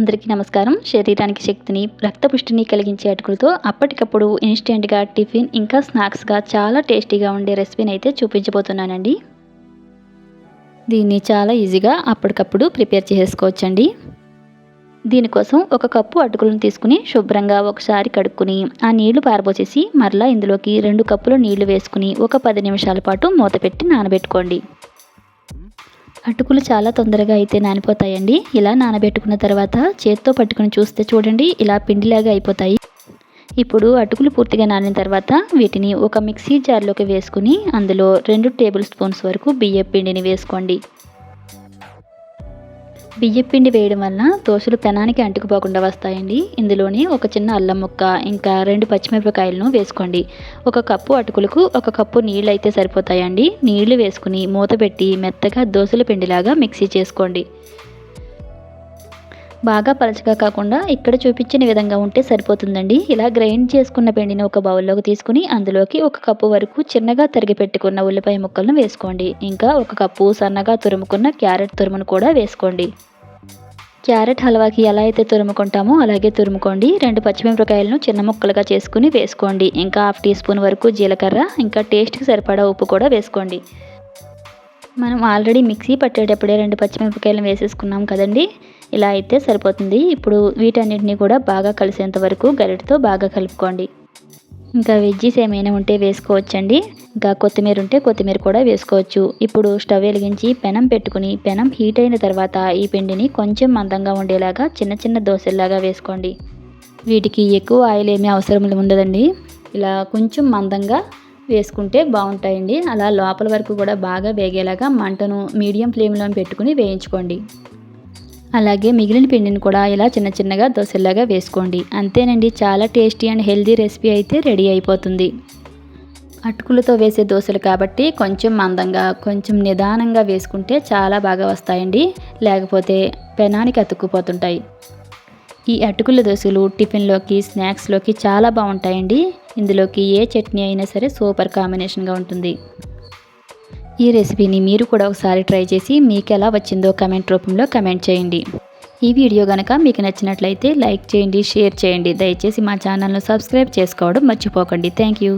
అందరికీ నమస్కారం. శరీరానికి శక్తిని రక్తపుష్టిని కలిగించే అటుకులతో అప్పటికప్పుడు ఇన్స్టెంట్గా టిఫిన్ ఇంకా స్నాక్స్గా చాలా టేస్టీగా ఉండే రెసిపీని అయితే చూపించబోతున్నానండి. దీన్ని చాలా ఈజీగా అప్పటికప్పుడు ప్రిపేర్ చేసుకోవచ్చండి. దీనికోసం ఒక కప్పు అటుకులను తీసుకుని శుభ్రంగా ఒకసారి కడుక్కుని ఆ నీళ్ళు పారబోసేసి మరలా ఇందులోకి రెండు కప్పులు నీళ్ళు వేసుకుని ఒక పది నిమిషాల పాటు మూత పెట్టి నానబెట్టుకోండి. అటుకులు చాలా తొందరగా అయితే నానిపోతాయండి. ఇలా నానబెట్టుకున్న తర్వాత చేత్తో పట్టుకుని చూస్తే చూడండి ఇలా పిండిలాగా అయిపోతాయి. ఇప్పుడు అటుకులు పూర్తిగా నానిన తర్వాత వీటిని ఒక మిక్సీ జార్లోకి వేసుకుని అందులో రెండు టేబుల్ స్పూన్స్ వరకు బియ్య పిండిని వేసుకోండి. బియ్యపిండి వేయడం వలన దోశలు పెనానికి అంటుకుపోకుండా వస్తాయండి. ఇందులోని ఒక చిన్న అల్లం ముక్క ఇంకా రెండు పచ్చిమిరపకాయలను వేసుకోండి. ఒక కప్పు అటుకులకు ఒక కప్పు నీళ్ళు అయితే సరిపోతాయండి. నీళ్ళు వేసుకుని మూత పెట్టి మెత్తగా దోశల పిండిలాగా మిక్సీ చేసుకోండి. బాగా పలచగా కాకుండా ఇక్కడ చూపించిన విధంగా ఉంటే సరిపోతుందండి. ఇలా గ్రైండ్ చేసుకున్న పిండిని ఒక బౌల్లోకి తీసుకుని అందులోకి ఒక కప్పు వరకు చిన్నగా తరిగి పెట్టుకున్న ఉల్లిపాయ ముక్కలను వేసుకోండి. ఇంకా ఒక కప్పు సన్నగా తురుముకున్న క్యారెట్ తురుమును కూడా వేసుకోండి. క్యారెట్ హల్వాకి ఎలా అయితే తురుముకుంటామో అలాగే తురుముకోండి. రెండు పచ్చిమిరపకాయలను చిన్న ముక్కలుగా చేసుకుని వేసుకోండి. ఇంకా హాఫ్ టీ స్పూన్ వరకు జీలకర్ర ఇంకా టేస్ట్కి సరిపడా ఉప్పు కూడా వేసుకోండి. మనం ఆల్రెడీ మిక్సీ పట్టేటప్పుడే రెండు పచ్చిమిరపకాయలను వేసేసుకున్నాం కదండి. ఇలా అయితే సరిపోతుంది. ఇప్పుడు వీటన్నిటిని కూడా బాగా కలిసేంత వరకు గరిటతో బాగా కలుపుకోండి. ఇంకా వెజ్జీస్ ఏమైనా ఉంటే వేసుకోవచ్చండి. ఇంకా కొత్తిమీర ఉంటే కొత్తిమీర కూడా వేసుకోవచ్చు. ఇప్పుడు స్టవ్ వెలిగించి పెనం పెట్టుకుని పెనం హీట్ అయిన తర్వాత ఈ పిండిని కొంచెం మందంగా ఉండేలాగా చిన్న చిన్న దోశల్లాగా వేసుకోండి. వీటికి ఎక్కువ ఆయిల్ ఏమీ అవసరం ఉండదండి. ఇలా కొంచెం మందంగా వేసుకుంటే బాగుంటాయండి. అలా లోపల వరకు కూడా బాగా వేగేలాగా మంటను మీడియం ఫ్లేమ్లో పెట్టుకుని వేయించుకోండి. అలాగే మిగిలిన పిండిని కూడా ఇలా చిన్న చిన్నగా దోశల్లాగా వేసుకోండి. అంతేనండి చాలా టేస్టీ అండ్ హెల్దీ రెసిపీ అయితే రెడీ అయిపోతుంది. అటుకులతో వేసే దోశలు కాబట్టి కొంచెం మందంగా కొంచెం నిదానంగా వేసుకుంటే చాలా బాగా వస్తాయండి. లేకపోతే పెనానికి అతుక్కుపోతుంటాయి. ఈ అటుకుల దోశలు టిఫిన్లోకి స్నాక్స్లోకి చాలా బాగుంటాయండి. ఇందులోకి ఏ చట్నీ అయినా సరే సూపర్ కాంబినేషన్గా ఉంటుంది. ఈ రెసిపీని మీరు కూడా ఒకసారి ట్రై చేసి మీకు ఎలా వచ్చిందో కమెంట్ రూపంలో కమెంట్ చేయండి. ఈ వీడియో కనుక మీకు నచ్చినట్లయితే లైక్ చేయండి షేర్ చేయండి. దయచేసి మా ఛానల్ను సబ్స్క్రైబ్ చేసుకోవడం మర్చిపోకండి. Thank you.